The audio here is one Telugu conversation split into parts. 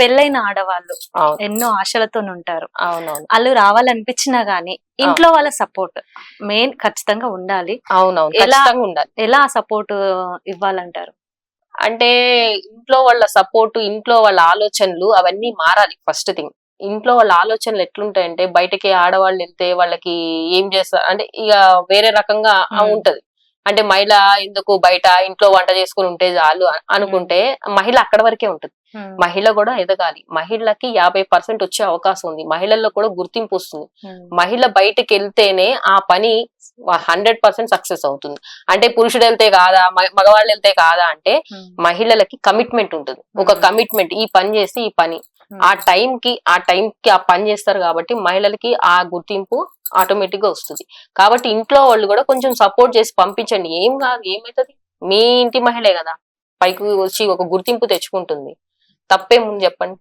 పెళ్ళైన ఆడవాళ్ళు ఎన్నో ఆశలతో ఉంటారు అవునవును. వాళ్ళు రావాలనిపించినా గానీ ఇంట్లో వాళ్ళ సపోర్ట్ మెయిన్ ఖచ్చితంగా ఉండాలి. అవునవును ఎలా- ఉండాలి. ఎలా సపోర్ట్ ఇవ్వాలంటారు? అంటే ఇంట్లో వాళ్ళ సపోర్ట్ ఇంట్లో వాళ్ళ ఆలోచనలు అవన్నీ మారాలి ఫస్ట్ థింగ్. ఇంట్లో వాళ్ళ ఆలోచనలు ఎట్లుంటాయంటే బయటకి ఆడవాళ్ళు వెళ్తే వాళ్ళకి ఏం చేస్తారు అంటే ఇక వేరే రకంగా. ఉంటది. అంటే మహిళ ఎందుకు బయట ఇంట్లో వంట చేసుకుని ఉంటే చాలు అనుకుంటే మహిళ అక్కడ వరకే ఉంటుంది. మహిళ కూడా ఎదగాలి. మహిళకి యాభై పర్సెంట్ వచ్చే అవకాశం ఉంది. మహిళల్లో కూడా గుర్తింపు వస్తుంది. మహిళ బయటకు వెళ్తేనే ఆ పని హండ్రెడ్ పర్సెంట్ సక్సెస్ అవుతుంది. అంటే పురుషుడు వెళ్తే కాదా మగవాళ్ళు వెళ్తే కాదా అంటే మహిళలకి కమిట్మెంట్ ఉంటుంది. ఒక Hmm. కమిట్మెంట్ ఈ పని చేసి ఈ పని. ఆ టైం కి ఆ టైం కి ఆ పని చేస్తారు కాబట్టి మహిళలకి ఆ గుర్తింపు ఆటోమేటిక్గా వస్తుంది. కాబట్టి ఇంట్లో వాళ్ళు కూడా కొంచెం సపోర్ట్ చేసి పంపించండి. ఏం కాదు ఏమైతుంది? మీ ఇంటి మహిళే కదా. పైకి వచ్చి ఒక గుర్తింపు తెచ్చుకుంటుంది. తప్పేముంది చెప్పండి?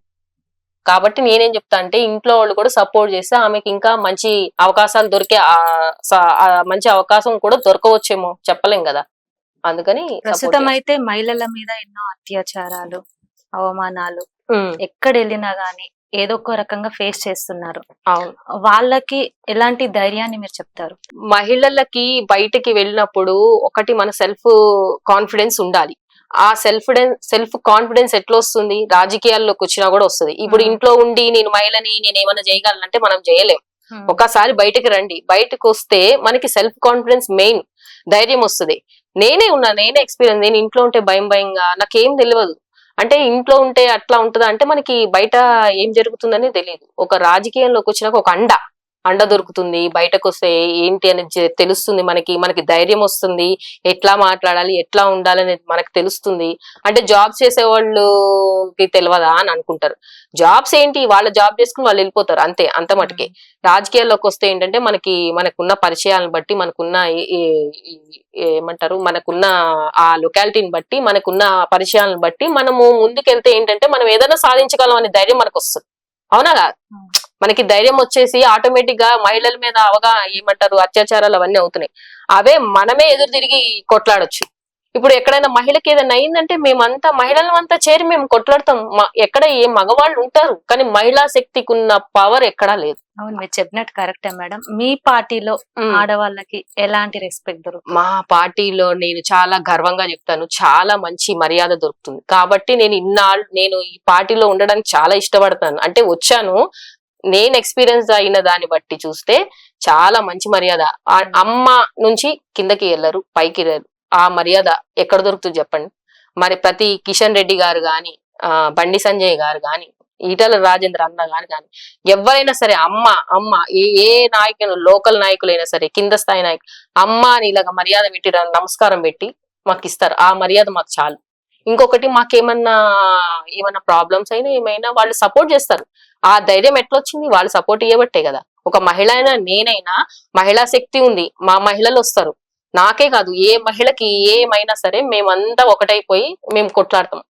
కాబట్టి నేనేం చెప్తా అంటే ఇంట్లో వాళ్ళు కూడా సపోర్ట్ చేస్తే ఆమెకి ఇంకా మంచి అవకాశాలు దొరికే మంచి అవకాశం కూడా దొరకవచ్చేమో చెప్పలేం కదా. అందుకని ప్రస్తుతం అయితే మహిళల మీద ఎన్నో అత్యాచారాలు అవమానాలు ఎక్కడ వెళ్ళినా గానీ ఏదో ఒక రకంగా ఫేస్ చేస్తున్నారు. అవును. వాళ్ళకి ఎలాంటి ధైర్యాన్ని మీరు చెప్తారు? మహిళలకి బయటకి వెళ్ళినప్పుడు ఒకటి మన సెల్ఫ్ కాన్ఫిడెన్స్ ఉండాలి. ఆ సెల్ఫ్ సెల్ఫ్ కాన్ఫిడెన్స్ ఎట్లా వస్తుంది? రాజకీయాల్లోకి వచ్చినా కూడా వస్తుంది. ఇప్పుడు Hmm. ఇంట్లో ఉండి నేను మహిళని నేను ఏమైనా చేయగలనంటే మనం చేయలేం. ఒకసారి బయటకి రండి. బయటకు వస్తే మనకి సెల్ఫ్ కాన్ఫిడెన్స్ మెయిన్ ధైర్యం వస్తుంది. నేనే ఉన్నా నేనే ఎక్స్పీరియన్స్ నేను ఇంట్లో ఉంటే భయం భయంగా నాకేం తెలియదు అంటే ఇంట్లో ఉంటే అట్లా ఉంటుందా? అంటే మనకి బయట ఏం జరుగుతుందని తెలియదు ఒక రాజకీయంలోకి వచ్చినాక ఒక అండ. అండ దొరుకుతుంది బయటకు వస్తే ఏంటి అనేది తెలుస్తుంది మనకి మనకి ధైర్యం వస్తుంది. ఎట్లా మాట్లాడాలి ఎట్లా ఉండాలి అనేది మనకు తెలుస్తుంది. అంటే జాబ్ చేసే వాళ్ళకి తెలియదా అని అనుకుంటారు. జాబ్స్ ఏంటి? వాళ్ళ జాబ్ చేసుకుని వాళ్ళు వెళ్ళిపోతారు అంతే అంత మటుకే. రాజకీయాల్లోకి వస్తే ఏంటంటే మనకి మనకున్న పరిచయాలను బట్టి మనకున్న ఏమంటారు మనకున్న ఆ లొకాలిటీని బట్టి మనకున్న పరిచయాలను బట్టి మనము ముందుకెళ్తే ఏంటంటే మనం ఏదైనా సాధించగలం అనే ధైర్యం మనకు వస్తుంది అవునా? కాదు? మనకి ధైర్యం వచ్చేసి ఆటోమేటిక్గా మహిళల మీద అవగా ఏమంటారు అత్యాచారాలు అవన్నీ అవుతున్నాయి. అవే మనమే ఎదురు తిరిగి కొట్లాడొచ్చు. ఇప్పుడు ఎక్కడైనా మహిళకి ఏదైనా అయిందంటే మేమంతా మహిళలంతా చేరి మేము కొట్లాడతాం. ఎక్కడ ఏ మగవాళ్ళు ఉంటారు. కానీ మహిళా శక్తికి ఉన్న పవర్ ఎక్కడా లేదు. అవును మీరు చెప్పినట్టు కరెక్టే మేడం. మీ పార్టీలో ఆడవాళ్ళకి ఎలాంటి రెస్పెక్ట్ దొరుకుతుంది? మా పార్టీలో నేను చాలా గర్వంగా చెప్తాను. చాలా మంచి మర్యాద దొరుకుతుంది. కాబట్టి నేను ఇన్నాళ్ళు నేను ఈ పార్టీలో ఉండడానికి చాలా ఇష్టపడతాను. అంటే వచ్చాను. నేను ఎక్స్పీరియన్స్ అయిన దాన్ని బట్టి చూస్తే చాలా మంచి మర్యాద. అమ్మ నుంచి కిందకి వెళ్ళరు పైకి వెళ్ళరు. ఆ మర్యాద ఎక్కడ దొరుకుతుంది చెప్పండి? మరి ప్రతి కిషన్ రెడ్డి గారు గాని ఆ బండి సంజయ్ గారు గాని ఈటల రాజేంద్ర అన్న గాని కానీ ఎవరైనా సరే అమ్మ అమ్మ ఏ ఏ నాయకులు లోకల్ నాయకులైనా సరే కింద స్థాయి నాయకులు అమ్మ అని ఇలాగ మర్యాద పెట్టి నమస్కారం పెట్టి మాకు ఇస్తారు. ఆ మర్యాద మాకు చాలు. ఇంకొకటి మాకేమన్నా ఏమన్నా ప్రాబ్లమ్స్ అయినా ఏమైనా వాళ్ళు సపోర్ట్ చేస్తారు. ఆ ధైర్యం ఎట్లొచ్చింది? వాళ్ళు సపోర్ట్ ఇవ్వబట్టే కదా. ఒక మహిళ అయినా నేనైనా మహిళా శక్తి ఉంది. మా మహిళలు వస్తారు. నాకే కాదు ఏ మహిళకి ఏమైనా సరే మేమంతా ఒకటైపోయి మేము కొట్లాడతాం.